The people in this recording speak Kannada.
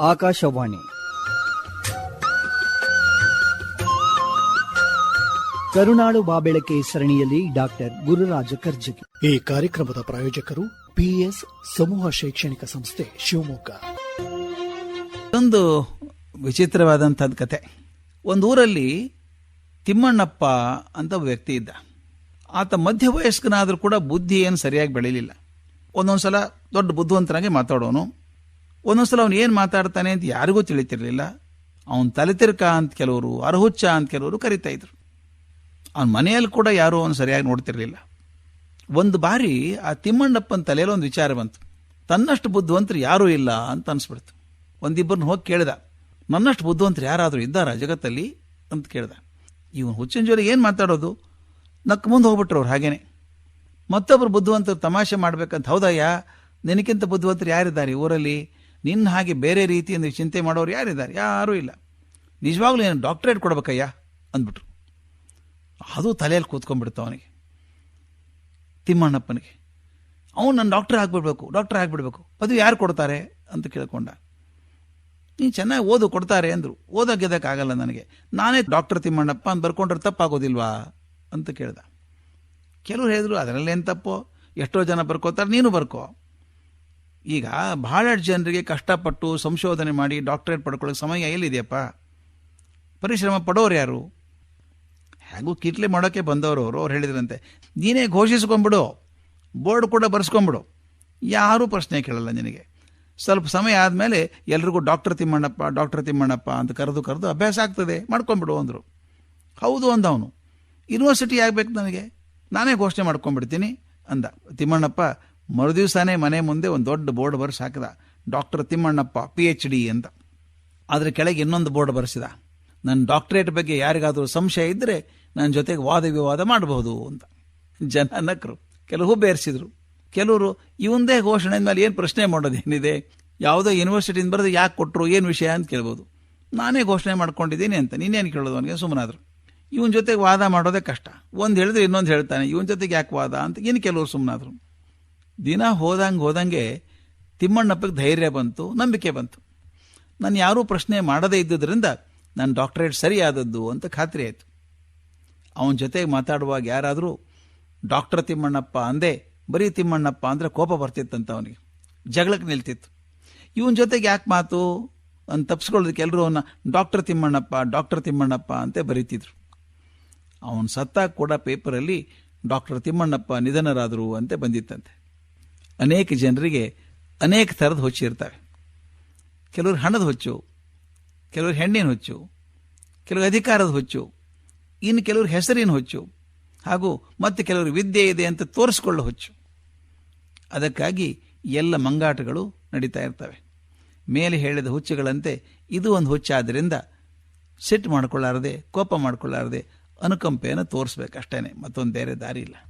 ಆಕಾಶವಾಣಿ. ಕರುನಾಡು ಬಾಬೆಳಕೆ ಸರಣಿಯಲ್ಲಿ ಡಾಕ್ಟರ್ ಗುರುರಾಜ ಕರ್ಜಗಿ. ಈ ಕಾರ್ಯಕ್ರಮದ ಪ್ರಾಯೋಜಕರು ಪಿಎಸ್ ಸಮೂಹ ಶೈಕ್ಷಣಿಕ ಸಂಸ್ಥೆ ಶಿವಮೊಗ್ಗ. ಒಂದು ವಿಚಿತ್ರವಾದಂಥದ್ದು ಕತೆ. ಒಂದು ಊರಲ್ಲಿ ತಿಮ್ಮಣ್ಣಪ್ಪ ಅಂತ ಒಬ್ಬ ವ್ಯಕ್ತಿ ಇದ್ದ. ಆತ ಮಧ್ಯ ವಯಸ್ಕನಾದರೂ ಕೂಡ ಬುದ್ಧಿ ಏನು ಸರಿಯಾಗಿ ಬೆಳೀಲಿಲ್ಲ. ಒಂದೊಂದು ಸಲ ದೊಡ್ಡ ಬುದ್ಧಿವಂತನಾಗೆ ಮಾತಾಡೋನು. ಒಂದೊಂದು ಸಲ ಅವನು ಏನು ಮಾತಾಡ್ತಾನೆ ಅಂತ ಯಾರಿಗೂ ತಿಳಿತಿರಲಿಲ್ಲ. ಅವನು ತಲೆತಿರ್ಕ ಅಂತ ಕೆಲವರು, ಅರಹುಚ್ಚ ಅಂತ ಕೆಲವರು ಕರಿತಾ ಇದ್ರು. ಅವನ ಮನೆಯಲ್ಲಿ ಕೂಡ ಯಾರೂ ಅವನು ಸರಿಯಾಗಿ ನೋಡ್ತಿರ್ಲಿಲ್ಲ. ಒಂದು ಬಾರಿ ಆ ತಿಮ್ಮಣ್ಣಪ್ಪನ ತಲೆಯಲ್ಲಿ ಒಂದು ವಿಚಾರ ಬಂತು. ತನ್ನಷ್ಟು ಬುದ್ಧಿವಂತರು ಯಾರೂ ಇಲ್ಲ ಅಂತ ಅನಿಸ್ಬಿಡ್ತು. ಒಂದಿಬ್ಬರನ್ನ ಹೋಗಿ ಕೇಳಿದ. ನನ್ನಷ್ಟು ಬುದ್ಧಿವಂತರು ಯಾರಾದರೂ ಇದ್ದಾರಾ ಜಗತ್ತಲ್ಲಿ ಅಂತ ಕೇಳ್ದ. ಇವನು ಹುಚ್ಚಿನ ಜೊತೆ ಏನು ಮಾತಾಡೋದು? ನಕ್ಕ ಮುಂದೆ ಹೋಗ್ಬಿಟ್ರು ಅವ್ರು ಹಾಗೇನೆ. ಮತ್ತೊಬ್ಬರು ಬುದ್ಧಿವಂತರು ತಮಾಷೆ ಮಾಡ್ಬೇಕಂತ ಹೌದಯ್ಯ? ನಿನಕ್ಕಿಂತ ಬುದ್ಧಿವಂತರು ಯಾರಿದ್ದಾರೆ ಊರಲ್ಲಿ? ನಿನ್ನ ಹಾಗೆ ಬೇರೆ ರೀತಿಯಿಂದ ಚಿಂತೆ ಮಾಡೋರು ಯಾರಿದ್ದಾರೆ? ಯಾರೂ ಇಲ್ಲ. ನಿಜವಾಗ್ಲೂ ಏನು ಡಾಕ್ಟ್ರೇಟ್ ಕೊಡ್ಬೇಕಯ್ಯ? ಅಂದ್ಬಿಟ್ರು. ಅದು ತಲೆಯಲ್ಲಿ ಕೂತ್ಕೊಂಡ್ಬಿಡ್ತು ಅವನಿಗೆ. ತಿಮ್ಮಣ್ಣಪ್ಪನಿಗೆ. ಅವನು ನನ್ನ ಡಾಕ್ಟರ್ ಆಗಿಬಿಡ್ಬೇಕು ಡಾಕ್ಟರ್ ಆಗಿಬಿಡ್ಬೇಕು. ಅದು ಯಾರು ಕೊಡ್ತಾರೆ? ಅಂತ ಕೇಳ್ಕೊಂಡ. ನೀನು ಚೆನ್ನಾಗಿ ಓದು, ಕೊಡ್ತಾರೆ ಅಂದರು. ಆಗಲ್ಲ ನನಗೆ. ನಾನೇ ಡಾಕ್ಟರ್ ತಿಮ್ಮಣ್ಣಪ್ಪ ಅಂತ ಬರ್ಕೊಂಡ್ರೆ ತಪ್ಪಾಗೋದಿಲ್ವಾ? ಅಂತ ಕೇಳ್ದ. ಕೆಲವ್ರು ಹೇಳಿದ್ರು ಅದರಲ್ಲೇನು ತಪ್ಪು? ಎಷ್ಟೋ ಜನ ಬರ್ಕೋತಾರೆ, ನೀನು ಬರ್ಕೋ. ಈಗ ಬಹಳಷ್ಟು ಜನರಿಗೆ ಕಷ್ಟಪಟ್ಟು ಸಂಶೋಧನೆ ಮಾಡಿ ಡಾಕ್ಟರೇಟ್ ಪಡ್ಕೊಳ್ಳೋಕೆ ಸಮಯ ಎಲ್ಲಿದೆಯಪ್ಪ? ಪರಿಶ್ರಮ ಪಡೋರು ಯಾರು? ಹೇಗೂ ಕಿಟ್ಲೆ ಮಾಡೋಕ್ಕೆ ಬಂದವರು ಅವರು, ಅವ್ರು ಹೇಳಿದ್ರಂತೆ. ನೀನೇ ಘೋಷಿಸ್ಕೊಂಬಿಡು, ಬೋರ್ಡ್ ಕೂಡ ಬರ್ಸ್ಕೊಂಬಿಡು. ಯಾರೂ ಪ್ರಶ್ನೆ ಕೇಳಲ್ಲ ನಿನಗೆ. ಸ್ವಲ್ಪ ಸಮಯ ಆದಮೇಲೆ ಎಲ್ರಿಗೂ ಡಾಕ್ಟರ್ ತಿಮ್ಮಣ್ಣಪ್ಪ ಡಾಕ್ಟರ್ ತಿಮ್ಮಣ್ಣಪ್ಪ ಅಂತ ಕರೆದು ಕರೆದು ಅಭ್ಯಾಸ ಆಗ್ತದೆ, ಮಾಡ್ಕೊಂಬಿಡು ಅಂದರು. ಹೌದು ಅಂದ ಅವನು ಯೂನಿವರ್ಸಿಟಿ ಆಗಬೇಕು ನನಗೆ. ನಾನೇ ಘೋಷಣೆ ಮಾಡ್ಕೊಂಬಿಡ್ತೀನಿ ಅಂದ ತಿಮ್ಮಣ್ಣಪ್ಪ. ಮರುದಿವ್ಸನೇ ಮನೆ ಮುಂದೆ ಒಂದು ದೊಡ್ಡ ಬೋರ್ಡ್ ಬರ್ಸಿ ಹಾಕಿದ. Doctor Thimmannappa P H D ಅಂತ. ಅದರ ಕೆಳಗೆ ಇನ್ನೊಂದು ಬೋರ್ಡ್ ಬರೆಸಿದ. ನನ್ನ ಡಾಕ್ಟರೇಟ್ ಬಗ್ಗೆ ಯಾರಿಗಾದರೂ ಸಂಶಯ ಇದ್ದರೆ ನನ್ನ ಜೊತೆಗೆ ವಾದ ವಿವಾದ ಮಾಡಬಹುದು ಅಂತ. ಜನ ನಕರು, ಕೆಲವು ಬೇರೆಸಿದರು. ಕೆಲವರು ಇವಂದೇ ಘೋಷಣೆ ಮೇಲೆ ಏನು ಪ್ರಶ್ನೆ ಮಾಡೋದೇನಿದೆ ಯಾವುದೋ ಯೂನಿವರ್ಸಿಟಿಯಿಂದ ಬರೆದು ಯಾಕೆ ಕೊಟ್ಟರು ಏನು ವಿಷಯ ಅಂತ ಕೇಳ್ಬೋದು. ನಾನೇ ಘೋಷಣೆ ಮಾಡ್ಕೊಂಡಿದ್ದೀನಿ ಅಂತ. ನೀನೇನು ಕೇಳೋದು ಅವನಿಗೆ? ಸುಮ್ಮನಾದರು ಇವನ ಜೊತೆಗೆ ವಾದ ಮಾಡೋದೇ ಕಷ್ಟ. ಒಂದು ಹೇಳಿದ್ರೆ ಇನ್ನೊಂದು ಹೇಳ್ತಾನೆ. ಇವನ ಜೊತೆಗೆ ಯಾಕೆ ವಾದ ಅಂತ? ಇನ್ನು ಕೆಲವರು ಸುಮ್ಮನಾದ್ರು ದಿನ ಹೋದಂಗೆ ಹೋದಂಗೆ ತಿಮ್ಮಣ್ಣಪ್ಪಗೆ ಧೈರ್ಯ ಬಂತು, ನಂಬಿಕೆ ಬಂತು. ನಾನು ಯಾರೂ ಪ್ರಶ್ನೆ ಮಾಡದೇ ಇದ್ದುದರಿಂದ ನನ್ನ ಡಾಕ್ಟರೇಟ್ ಸರಿಯಾದದ್ದು ಅಂತ ಖಾತ್ರಿ ಆಯಿತು. ಅವನ ಜೊತೆಗೆ ಮಾತಾಡುವಾಗ ಯಾರಾದರೂ, ಡಾಕ್ಟರ್ ತಿಮ್ಮಣ್ಣಪ್ಪ ಅಂದೇ, ಬರೀ ತಿಮ್ಮಣ್ಣಪ್ಪ ಅಂದರೆ ಕೋಪ ಬರ್ತಿತ್ತಂತ ಅವನಿಗೆ. ಜಗಳಕ್ಕೆ ನಿಲ್ತಿತ್ತು. ಇವನ ಜೊತೆಗೆ ಯಾಕೆ ಮಾತು? ಅಂತ ತಪ್ಪಿಸ್ಕೊಳ್ಳೋದಕ್ಕೆ ಎಲ್ಲರೂ ಅವನ್ನ ಡಾಕ್ಟರ್ ತಿಮ್ಮಣ್ಣಪ್ಪ ಡಾಕ್ಟರ್ ತಿಮ್ಮಣ್ಣಪ್ಪ ಅಂತ ಬರೀತಿದ್ರು. ಅವನು ಸತ್ತಾಗ ಕೂಡ ಪೇಪರಲ್ಲಿ, ಡಾಕ್ಟರ್ ತಿಮ್ಮಣ್ಣಪ್ಪ ನಿಧನರಾದರು ಅಂತ ಬಂದಿತ್ತಂತೆ. ಅನೇಕ ಜನರಿಗೆ ಅನೇಕ ಥರದ ಹುಚ್ಚು ಇರ್ತವೆ. ಕೆಲವರು ಹಣದ ಹುಚ್ಚು, ಕೆಲವರು ಹೆಣ್ಣಿನ ಹುಚ್ಚು, ಕೆಲವರು ಅಧಿಕಾರದ ಹುಚ್ಚು, ಇನ್ನು ಕೆಲವರು ಹೆಸರಿನ ಹುಚ್ಚು, ಹಾಗೂ ಮತ್ತೆ ಕೆಲವರು ವಿದ್ಯೆ ಇದೆ ಅಂತ ತೋರಿಸ್ಕೊಳ್ಳೋ ಹುಚ್ಚು. ಅದಕ್ಕಾಗಿ ಎಲ್ಲ ಮಂಗಾಟಗಳು ನಡೀತಾ ಇರ್ತವೆ. ಮೇಲೆ ಹೇಳಿದ ಹುಚ್ಚುಗಳಂತೆ ಇದು ಒಂದು ಹುಚ್ಚಾದ್ದರಿಂದ ಸಿಟ್ಟು ಮಾಡಿಕೊಳ್ಳಾರದೆ, ಕೋಪ ಮಾಡಿಕೊಳ್ಳಾರದೆ, ಅನುಕಂಪೆಯನ್ನು ತೋರಿಸ್ಬೇಕಷ್ಟೇ ಮತ್ತೊಂದು ಬೇರೆ ದಾರಿ ಇಲ್ಲ.